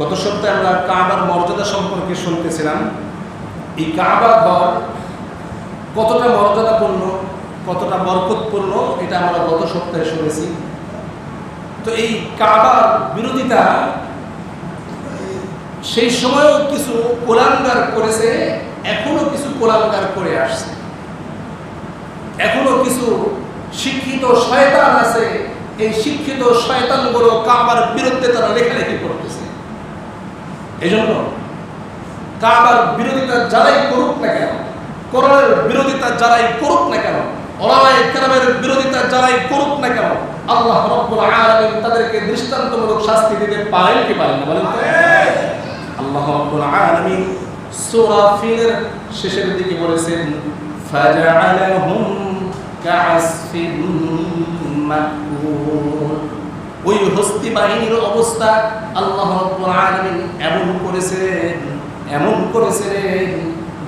গত সপ্তাহে আমরা কাবার মর্যাদা সম্পর্কে শুনতেছিলাম। এই কাবা ঘর কতটা মর্যাদাপূর্ণ, কতটা বরকতপূর্ণ, এটা আমরা গত সপ্তাহে শুনেছি। তো এই কাবার বিরোধিতা, সেই সময়ও কিছু কোরআনগার করেছে, এখনও কিছু কোরআনগার করে আসছে। এখনও কিছু শিক্ষিত শয়তান আছে, এই শিক্ষিত শয়তানগুলো কাবার বিরুদ্ধে তারা লেখালেখি করতেছে। এই জন্য কাবার বিরোধিতা যারাই করুক না কেন, কোরআনের বিরোধিতা যারাই করুক না কেন, ওলামায়ে কেরামের বিরোধিতা যারাই করুক না কেন, আল্লাহ রব্বুল আলামিন তাদেরকে দৃষ্টান্তমূলক শাস্তি দিতে পারেন কি পারেন না বলেন আল্লাহ রব্বুল আলামিন সূরা ফিলের শেষের দিকে বলেছেন, ফাজআলাহুম কাআসফিন মাকুল ওই হস্তি বাহিনীর অবস্থা আল্লাহ এমন করেছেন এমন করেছিলেন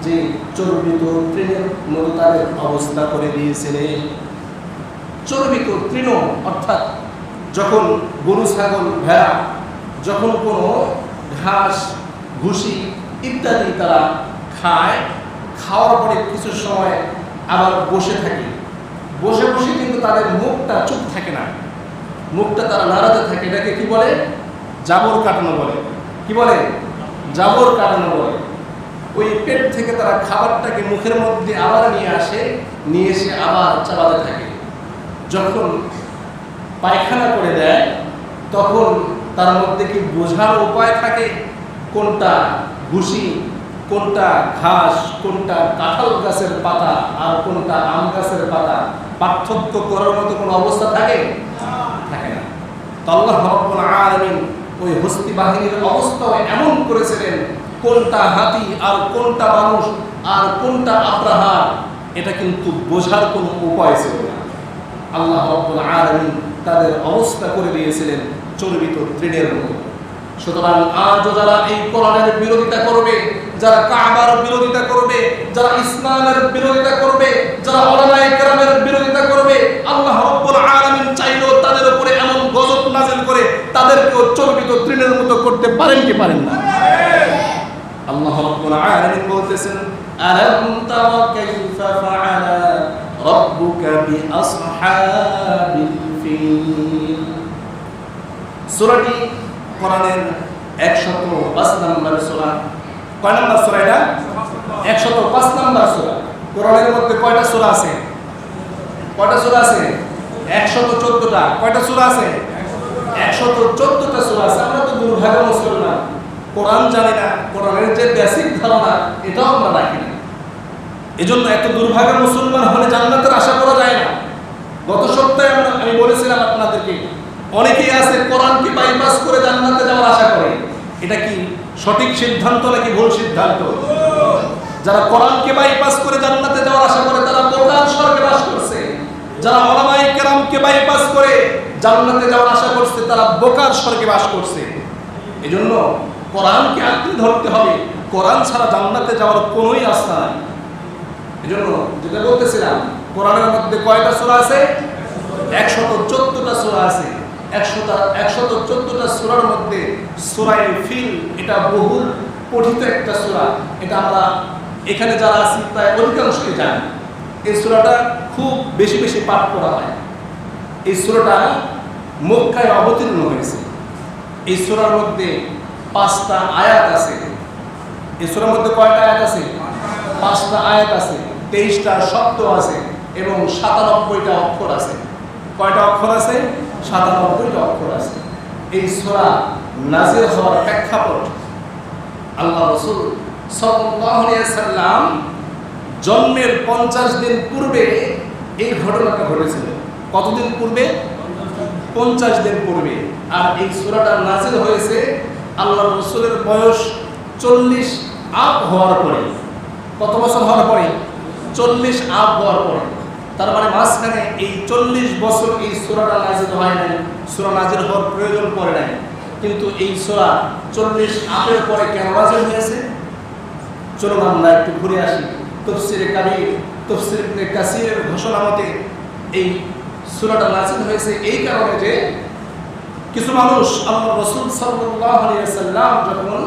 যে চর্বিত তৃণের মতো তাদের অবস্থা করে দিয়েছে দিয়েছিলেন। চর্বিত তৃণ, অর্থাৎ যখন গরু, ছাগল, ভেড়া, যখন কোনো ঘাস ভুসি ইত্যাদি তারা খায়, খাওয়ার পরে কিছু সময় আবার বসে থাকে। বসে বসে কিন্তু তাদের মুখটা চুপ থাকে না। মুখটা তারা নাড়াতে থাকে, এটাকে কি বলে? জাবর কাটানো বলে। কি বলে? জাবর কাটানো বলে। ওই পেট থেকে তারা খাবারটাকে মুখের মধ্যে আবার নিয়ে আসে, নিয়ে এসে আবার চালাতে থাকে। যখন পায়খানা করে দেয়, তখন তার মধ্যে কি বোঝার উপায় থাকে? কোনটা ভুসি, কোনটা ঘাস, কোনটা কাঁঠাল গাছের পাতা, আর কোনটা আম গাছের পাতা? পার্থক্য করার মতো কোনো অবস্থা থাকে? আল্লাহ ওই হস্তি বাহিনীর এমন করেছিলেন, কোনটা হাতি আর কোনটা মানুষ আর কোনটা আব্রাহার এটা কিন্তু বোঝার কোনো উপায় ছিল না। আল্লাহ রব্বুল তাদের অবস্থা করে দিয়েছিলেন চর্বিত তৃণের মতো। সুতরাং আজও যারা এই কোরআনের বিরোধিতা করবে, যারা কাবার বিরোধিতা করবে, যারা ইসলামের বিরোধিতা করবে, যারা বিরোধিতা করবে, আল্লাহ রব্বুল আলামিন চাইলেও তাদের উপরে এমন গজব নাযিল করে তাদেরকেও চর্বিত তৃণের মতো করতে পারেন কি পারেন না? আল্লাহ রাব্বুল আলামিন বলতেছেন, আলাম তারা ফাআলা রাব্বুকা বিআসহাবিল ফিল? সূরাটি কোরআনের 105 নম্বর সূরা। কয় নম্বর সূরা এটা? 105 নম্বর সূরা। কোরআনের মধ্যে কয়টা সূরা আছে? কয়টা সূরা আছে? 114টা কয়টা সূরা আছে? 114টা সূরা আছে, আমরা তো দুর্ভাগ্য মুসলমান কোরআন জানি না, কোরআনের যে বেসিক ধারণা, এটাও আমরা রাখি না। এত দুর্ভাগ্য মুসলমান হলে জান্নাতের আশা করা যায় না। গত সপ্তাহে আমরা আমি বলেছিলাম আপনাদেরকে, অনেকেই আছে কোরআনকে বাইপাস করে জান্নাতে যাওয়ার আশা করে। এটা কি সঠিক সিদ্ধান্ত নাকি ভুল সিদ্ধান্ত? যারা কোরআনকে বাইপাস করে জান্নাতে যাওয়ার আশা করে, তারা বোকার স্বর্গে বাস করছে যারা ওলামায়ে কেরামকে বাইপাস করে জান্নাতে যাওয়ার আশা করছে, তারা বোকার স্বর্গে বাস করছে। এজন্য কোরআনকে আঁকড়ে ধরতে হবে। কোরআন ছাড়া জান্নাতে যাওয়ার কোনোই রাস্তা নাই। এজন্য যেটা বলতেছিলাম, কোরআনের মধ্যে কয়টা সূরা আছে? একশত চোদ্দটা সূরা আছে। একশোটা একশত চোদ্দটা সূরার মধ্যে সূরায়ে ফিল, এটা বহুল পঠিত একটা সূরা। এটা আমরা এখানে যারা আছি, প্রায় অধিকাংশই জানি। এই সূরাটা খুব বেশি বেশি পাঠ করা হয়। এই সূরাটা মক্কায় অবতীর্ণ হয়েছে। এই মধ্যে পাঁচটা আয়াত আছে। এই মধ্যে কয়টা আয়াত আছে? পাঁচটা আয়াত আছে, তেইশটা শব্দ আছে এবং সাতানব্বইটা অক্ষর আছে। কয়টা অক্ষর আছে? সাতানব্বইটা অক্ষর আছে। এই সূরা নাজির হওয়ার প্রেক্ষাপট আল্লাহ রসুল সাল্লাম জন্মের পঞ্চাশ দিন পূর্বে এই ঘটনাটা ঘটেছিল। কতদিন পূর্বে? পঞ্চাশ দিন পূর্বে। আর এই সূরাটা নাজিল হয়েছে আল্লাহ রসুলের বয়স চল্লিশ আপ হওয়ার পরে। কত বছর হওয়ার পরে? চল্লিশ আপ হওয়ার পরে। তার মানে মাঝখানে এই চল্লিশ বছর এই সূরাটা নাজিল হয় নাই। সূরা নাজিল হওয়ার প্রয়োজন পড়ে নাই। কিন্তু এই সূরা চল্লিশ আপের পরে কেন নাজিল হয়েছে? চলুন আমরা একটু ঘুরে আসি। তফসিরে কাবির, তফসির কাসিরের ঘোষণা মতে এই সূরাটা নাজিল হয়েছে এই কারণে যে কিছু মানুষ আল্লাহ রসুল সাল্লাম যখন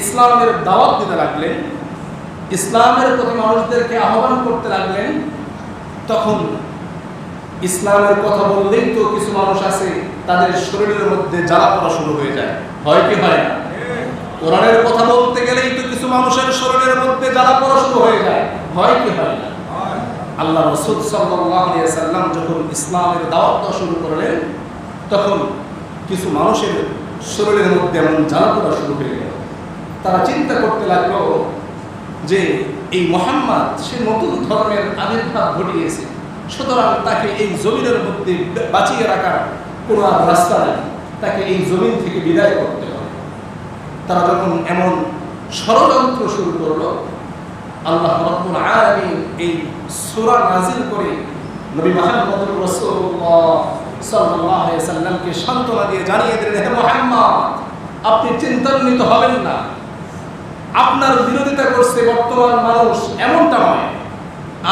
ইসলামের দাওয়াত দিতে লাগলেন, ইসলামের প্রতি মানুষদেরকে আহ্বান করতে লাগলেন, তখন ইসলামের কথা বললেই তো কিছু মানুষ আছে, তাদের শরীরের মধ্যে জ্বালা পড়া শুরু হয়ে যায়। হয় কি হয় কোরআনের কথা বলতে গেলেই তো কিছু মানুষের শরীরের মধ্যে জ্বালা পড়া শুরু হয়ে যায়। হয় কি হয় না? আল্লাহ রসুল সাল্লাম যখন ইসলামের দাওয়াত দেওয়া শুরু করলেন, তখন কিছু মানুষের শরীরের মধ্যে এমন পড়া শুরু হয়ে গেল। তারা চিন্তা করতে লাগল যে এই মোহাম্মদ, সে নতুন ধর্মের আবির্ভাব ঘটিয়েছে। সুতরাং তাকে এই জমিনের মধ্যে বাঁচিয়ে রাখার কোনো আর রাস্তা নেই। তাকে এই জমিন থেকে বিদায় করতে হবে। তারা যখন এমন ষড়যন্ত্র শুরু করল আল্লাহ রব্বুল আলামিন এই সূরা করে নবী রাসূলুল্লাহ সাল্লাল্লাহু আলাইহি সাল্লামকে দিয়ে জানিয়ে দিলেন, হে মুহাম্মদ, আপনি চিন্তান্বিত হবেন না। আপনার বিরোধিতা করছে বর্তমান মানুষ এমনটা নয়।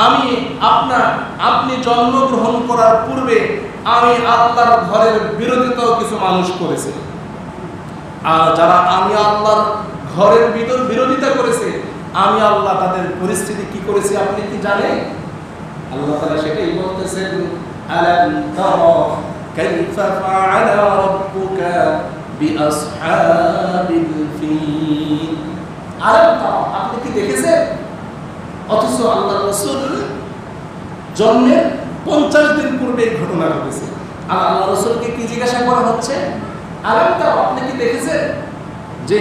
আমি আপনার, আপনি জন্মগ্রহণ করার পূর্বে আমি আল্লাহর ঘরের বিরোধিতাও কিছু মানুষ করেছে। আর যারা আমি আল্লাহর ঘরের ভিতর বিরোধিতা করেছে আমি আল্লাহ তাদের পরিস্থিতি কি করেছি আপনি কি জানেন? আল্লাহ তাআলা সেটাই বলতেছেন, আলাম তারা কাইফা ফাআলা রাব্বুকা বিআসহাবিল ফিল? আলাম তারা, আপনি কি দেখেছেন? অথচ আল্লাহ রাসূল জন্মের পঞ্চাশ দিন পূর্বে এই ঘটনা ঘটেছে। আর আল্লাহ রসুলকে কি জিজ্ঞাসা করা হচ্ছে? আলাম তারা, আপনি কি দেখেছেন? যে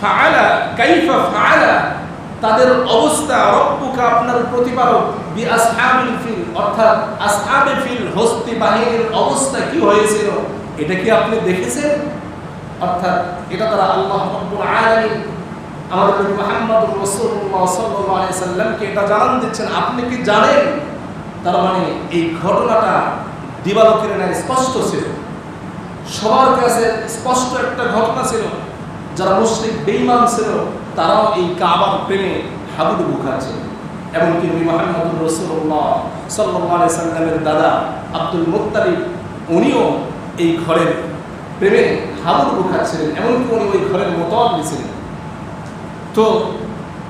ফাআলা, কাইফা ফাআলা? তাদের অবস্থা রব্বুকা আপনার প্রতিপালক বি আসহাবিল ফিল, অর্থাৎ আসহাবে ফিল হস্তি বাহিনীর অবস্থা কি হয়েছিল? এটা কি আপনি দেখেছেন? অর্থাৎ এটা তারা আল্লাহ রব্বুল আলামিন আমাদের নবী মুহাম্মদ রাসূলুল্লাহ সাল্লাল্লাহু আলাইহি সাল্লামকে এটা জানান দিচ্ছেন। আপনি কি জানেন? তার মানে এই ঘটনাটা দিবালোকের ন্যায় স্পষ্ট ছিল। সবার কাছে স্পষ্ট একটা ঘটনা ছিল। যারা মুসলিম, বেঈমান ছিল, তারাও এই কাবার প্রেমে হাবুডুবু খাচ্ছে। এমনকি নবী মুহাম্মদ রাসূলুল্লাহ সাল্লাল্লাহু আলাইহি সাল্লামের দাদা আব্দুল মুত্তালিব, উনিও এই ঘরের প্রেমে হাবুডুবু খাচ্ছিলেন। এমনকি উনি ওই ঘরের মোতাল্লি ছিলেন তো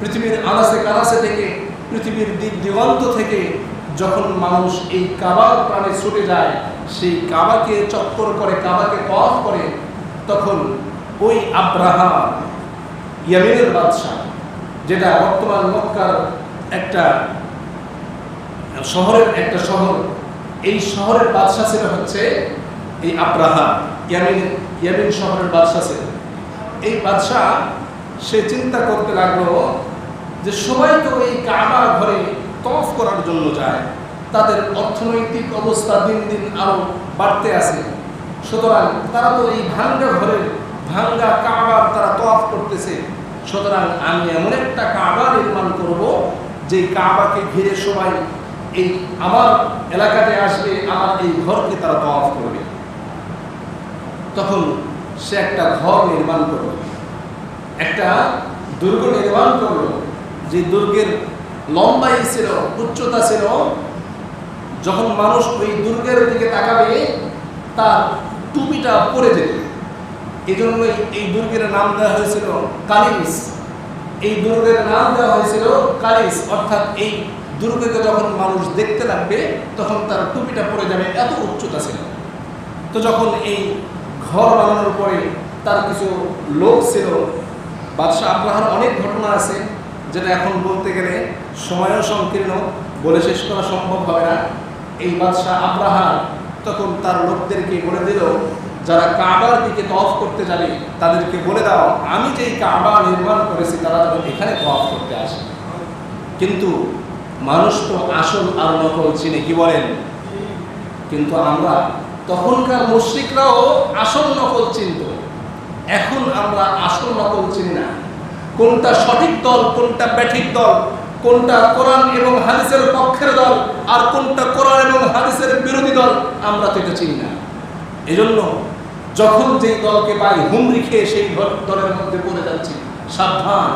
পৃথিবীর আনাসে কানাসে থেকে, পৃথিবীর দিক দিগন্ত থেকে যখন মানুষ এই কাবার প্রাণে ছুটে যায়, সেই কাবাকে চক্কর করে, কাবাকে কফ করে, তখন ওই আব্রাহা ইয়ামিনের বাদশাহ, যেটা বর্তমান মক্কার একটা শহরের একটা শহর। এই শহরের বাদশাহ ছিল হচ্ছে এই আব্রাহা ইয়ামিন ইয়ামিন শহরের বাদশাহ ছিল। এই বাদশাহ, সে চিন্তা করতে লাগল যে সবাই তো এই কাবা ঘরে তফ করার জন্য যায়। তাদের অর্থনৈতিক অবস্থা দিন দিন আরও বাড়তে আছে। সুতরাং তারা তো এই ভাঙ্গা ঘরের ভাঙ্গা কাবার তারা তফ করতেছে। সুতরাং আমি এমন একটা কাবা নির্মাণ করব যে কাবাকে ঘিরে সবাই এই আমার এলাকাতে আসবে, আমার এই ঘরকে তারা তফ করবে। তখন সে একটা ঘর নির্মাণ করবে একটা দুর্গ নির্মাণ করল, যে দুর্গের লম্বাই ছিল, উচ্চতা ছিল। যখন মানুষ ওই দুর্গের দিকে তাকাবে, তার টুপিটা পরে যেত। এই জন্যই এই দুর্গের নাম দেওয়া হয়েছিল কালিস এই দুর্গের নাম দেওয়া হয়েছিল কালিস অর্থাৎ এই দুর্গকে যখন মানুষ দেখতে লাগবে, তখন তার টুপিটা পরে যাবে এত উচ্চতা ছিল। তো যখন এই ঘর বানানোর পরে তার কিছু লোক ছিল, বাদশাহ আব্রাহার অনেক ঘটনা আছে, যেটা এখন বলতে গেলে সময়ও সংকীর্ণ, বলে শেষ করা সম্ভব হবে না। এই বাদশাহ আব্রাহার তখন তার লোকদেরকে বলে দিল, যারা কাবার দিকে তফ করতে যাবে তাদেরকে বলে দাও, আমি যেই কাবা নির্মাণ করেছি, তারা যেন এখানে তফ করতে আসে। কিন্তু মানুষ তো আসল আর নকল চিনে, কি বলেন? কিন্তু আমরা, তখনকার মুশ্রিকরাও আসল নকল চিনত, এখন আমরা আসল নকল চিনি না। কোনটা সঠিক দল, কোনটা ব্যাঠিক দল, কোনটা কোরআন এবং হাদিসের পক্ষের দল, আর কোনটা কোরআন এবং হাদিসের বিরোধী দল আমরা তো এটা চিনি না। এজন্য যখন যেই দলকে পাই হুমরি খেয়ে সেই দলের মধ্যে পড়ে যাচ্ছি, সাবধান।